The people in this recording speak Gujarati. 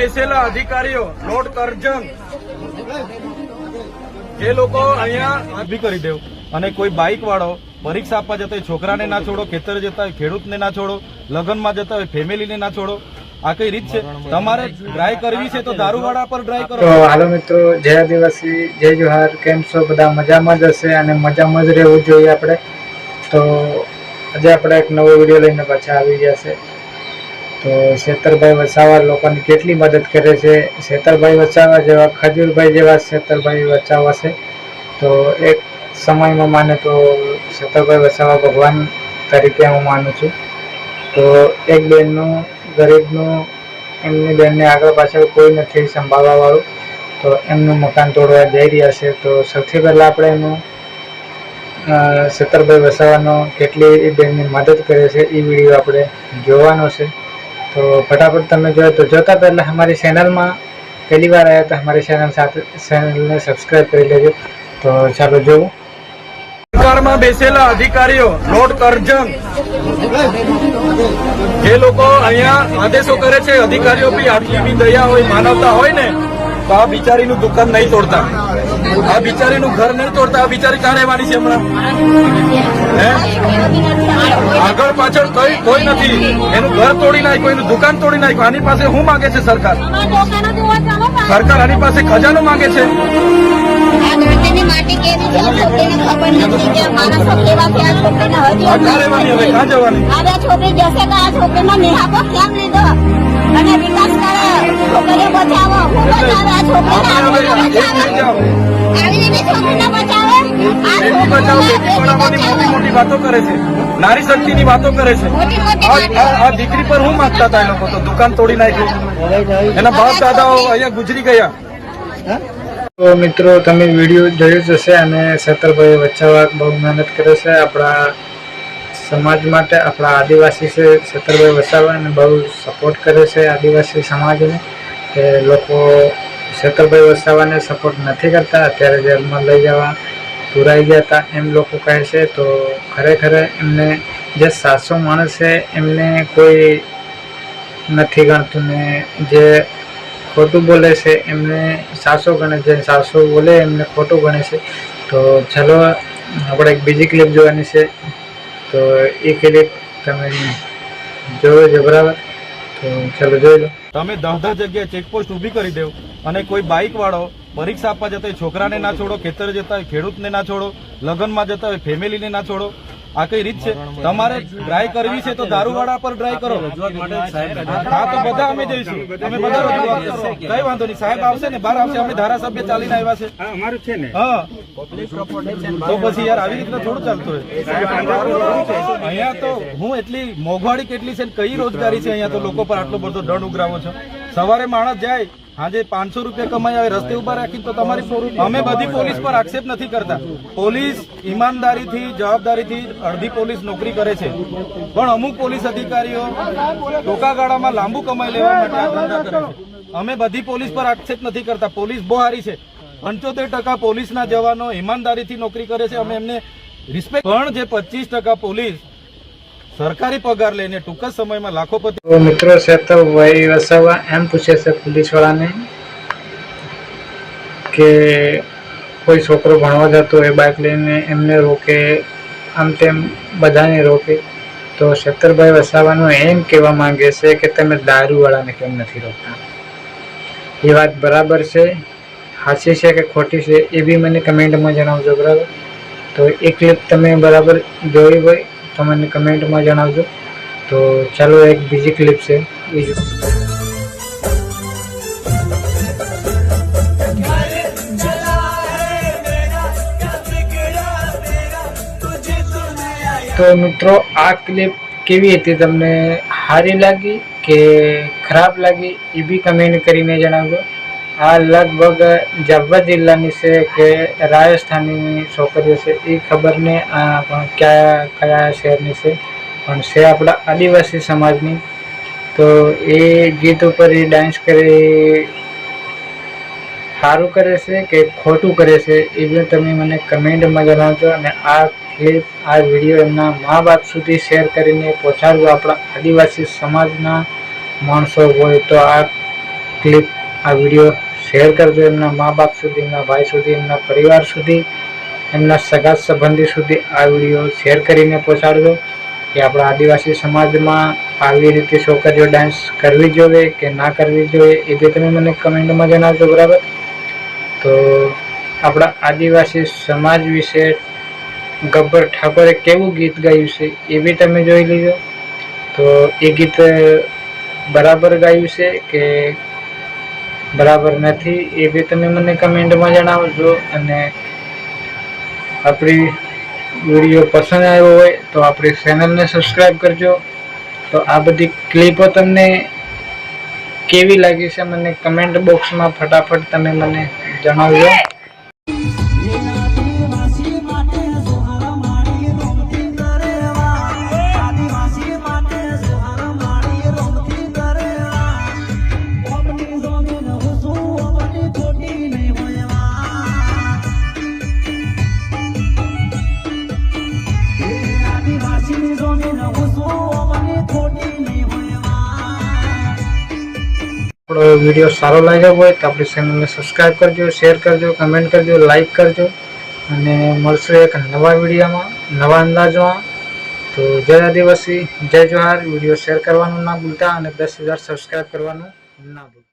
બેસેલા અધિકારીઓ, લોટ કરજણ. જે લોકો અહીંયા ઊભી કરી દેવ. અને કોઈ બાઇક વાળો પરીક્ષા આપવા જતા હોય, છોકરાને ના છોડો, ખેતર જતા હોય, ખેડૂતને ના છોડો, લગ્નમાં જતા હોય, ફેમિલીને ના છોડો, આ કઈ રીત છે? તમારે ડ્રાય કરવી છે તો દારૂવાળા પર ડ્રાય કરો. હાલો મિત્રો, જય આદિવાસી, જય જોહાર, કેમ છો? બધા મજામાં જ હશે અને મજામાં જ રહેવું જોઈએ આપણે. તો આજે આપણે એક નવો વીડિયો લઈને પાછા આવી ગયા છે. તો શેતરભાઈ વસાવા લોકોની કેટલી મદદ કરે છે? શેતરભાઈ વસાવા જેવા, ખજૂરભાઈ જેવા શેતરભાઈ વસાવા છે. તો એક સમયમાં માને તો શેતરભાઈ વસાવા ભગવાન તરીકે હું માનું છું. તો એક બેનનું, ગરીબનું, એમની બેનને આગળ પાછળ કોઈ નથી સંભાળવાવાળું. તો એમનું મકાન તોડવા જઈ રહ્યા છે. તો સૌથી પહેલાં આપણે એનું શેતરભાઈ વસાવાનો કેટલી બેનની મદદ કરે છે એ વીડિયો આપણે જોવાનો છે. તો ફટાફટ તમે જોયો તો જોતા પહેલાં અમારી ચેનલમાં પહેલી વાર આવ્યા તો અમારી ચેનલ સાથે ચેનલને સબસ્ક્રાઈબ કરી લેજો. તો ચાલો જોવું. સરકારમાં બેસેલા અધિકારીઓ, લોટ કરજણ. જે લોકો અહીંયા આદેશો કરે છે, અધિકારીઓ બી આટલી બી દયા હોય, માનવતા હોય ને, તો આ બિચારીનું દુકાન નહીં તોડતા. આ બિચારીનું ઘર નહીં તોડતા આ બિચારી ક્યાં રહેવાની છે હમણાં? આગળ પાછળ કઈ કોઈ નથી. એનું ઘર તોડી નાખ્યું એનું દુકાન તોડી નાખ્યું. આની પાસે શું માંગે છે સરકાર? સરકાર આની પાસે ખજાનો માંગે છે. છોકરી જશે કે આ છોકરીનો નિહાકો કેમ લીધો? અને વિકાસ કરે. છોકરીઓ બચાવો. હું મોટી બચાવો. મોટી વાતો કરે છે. નારી શક્તિની વાતો કરે છે. મોટી મોટી આ- દીકરી પર હું માંગતા હતા એ લોકો તો? દુકાન તોડી નાખ્યું. એના બાપ દાદાઓ અહીંયા ગુજરી ગયા. તો મિત્રો તમે વીડિયો જોયો જ હશે અને સત્તરભાઈ વચ્ચાવા બહુ મહેનત કરે છે. આપણા સમાજ માટે આપણા આદિવાસી છે સત્તરભાઈ વસાવા અને બહુ સપોર્ટ કરે છે આદિવાસી સમાજને કે લોકો સત્તરભાઈ વસાવાને સપોર્ટ નથી કરતા. અત્યારે જેલમાં લઈ જવા પુરાઈ ગયા હતા એમ લોકો કહે છે. તો ખરેખર એમને જે સાસો માણસ છે, એમને કોઈ નથી ગણતું ને જે ખોટું બોલે છે, એમને સાસો ગણે છે સાસો બોલે એમને ખોટું ગણે છે. તો ચાલો, આપણે એક બીજી ક્લિપ જોવાની છે. તો એ ક્લિપ તમે જોયો છો, બરાબર? તો ચાલો જોઈ લો. તમે દહ દહ જગ્યાએ ચેકપોસ્ટ ઊભી કરી દેવ. અને કોઈ બાઇક વાળો પરીક્ષા આપવા જતા હોય છોકરાને ના છોડો ખેતર જતા હોય ખેડૂતને ના છોડો લગ્નમાં જતા હોય ફેમિલીને ના છોડો આ કઈ રીત છે? તમારે ડ્રાય કરવી છે તો દારૂવાળા પર ડ્રાય કરો. હા તો બધા અમે જઈશું. અમે બધા રજૂઆત કરો. કઈ વાંધો નહીં. સાહેબ આવશે ને બહાર આવશે. અમે ધારાસભ્ય ચાલીને આવ્યા છે. અમારું છે ને. હા. તો પછી યાર આવી રીતના થોડું ચાલતું હોય. અહીંયા તો હું એટલી મોંઘવાળી કેટલી છે ને કઈ રોજગારી છે અહીંયા તો લોકો પર આટલો બધો દંડ ઉઘરાવો છો? સવારે માણસ જાય આજે પાંચસો રૂપિયા કમાઈ આવે, રસ્તે ઊભા રાખી તો તમારી અમે બધી પોલીસ પર આક્ષેપ નથી કરતા. પોલીસ ઈમાનદારીથી, જવાબદારીથી અડધી પોલીસ નોકરી કરે છે. પણ અમુક પોલીસ અધિકારીઓ ટૂંકા ગાળામાં લાંબુ કમાઈ લેવા માટે આ ધંધા કરે છે. અમે બધી પોલીસ પર આક્ષેપ નથી કરતા. પોલીસ બહુ સારી છે. પંચોતેર ટકા પોલીસના જવાનો ઈમાનદારીથી નોકરી કરે છે. અમે એમને રિસ્પેક્ટ પણ જે પચીસ ટકા પોલીસ સરકારી પગાર લઈને ટૂંક જ સમયમાં લાખોપતિ મિત્રો ભાઈ વસાવા એમ પૂછે છે પોલીસવાળાને કે કોઈ છોકરો ભણવા જતો એ બાઇક લઈને એમને રોકે, આમ તેમ બધાને રોકે. તો શેતરભાઈ વસાવાનું એમ કહેવા માંગે છે કે તમે દારૂવાળાને કેમ નથી રોકતા? એ વાત બરાબર છે સાચી છે કે ખોટી છે એ બી મને કમેન્ટમાં જણાવજો, બરાબર? તો એ ક્લિપ તમે બરાબર જોઈ હોય તો મને કમેન્ટમાં જણાવજો તો ચાલો એક બીજી ક્લિપ છે એ જો તો મિત્રો આ ક્લિપ કેવી હતી તમને સારી લાગી કે ખરાબ લાગી એ બી કમેન્ટ કરીને જણાવજો આ લગભગ જાબા જિલ્લાની છે કે રાજસ્થાનની છોકરીઓ છે, એ ખબર ને આ, પણ કયા કયા શહેરની છે? પણ છે આપણા આદિવાસી સમાજની. તો એ ગીત ઉપર એ ડાન્સ કરી સારું કરે છે કે ખોટું કરે છે, એ બી તમે મને કમેન્ટમાં જણાવજો અને આ ક્લિપ આ વીડિયો એમના મા બાપ સુધી શેર કરીને પહોંચાડજો આપણા આદિવાસી સમાજના માણસો હોય તો આ ક્લિપ આ વીડિયો શેર કરજો એમના મા બાપ સુધી, એમના ભાઈ સુધી, એમના પરિવાર સુધી, એમના સગા સંબંધી સુધી આ વીડિયો શેર કરીને પહોંચાડજો. કે આપણા આદિવાસી સમાજમાં આવી રીતે છોકરીઓ ડાન્સ કરવી જોઈએ કે ના કરવી જોઈએ એ બી તમે મને કમેન્ટમાં જણાવજો, બરાબર? તો આપણા આદિવાસી સમાજ વિશે ગબ્બર ઠાકોરે કેવું ગીત ગાયું છે એ બી તમે જોઈ લીજો. તો એ ગીત બરાબર ગાયું છે કે બરાબર નથી, એ બી તમે મને કમેન્ટમાં જણાવજો અને આપણી વીડિયો પસંદ આવ્યો હોય તો આપણી ચેનલને સબસ્ક્રાઈબ કરજો. તો આ બધી ક્લિપો તમને કેવી લાગી છે મને કમેન્ટ બોક્સમાં ફટાફટ તમે મને જણાવજો. આપણો વીડિયો સારો લાગ્યો હોય તો આપણી ચેનલને સબસ્ક્રાઈબ કરજો શેર કરજો કમેન્ટ કરજો લાઈક કરજો અને મળશે એક નવા વિડીયોમાં, નવા અંદાજમાં. તો જય આદિવાસી, જય જોહાર. વીડિયો શેર કરવાનું ના ભૂલતા અને દસ હજાર સબસ્ક્રાઈબ કરવાનું ના ભૂલતા.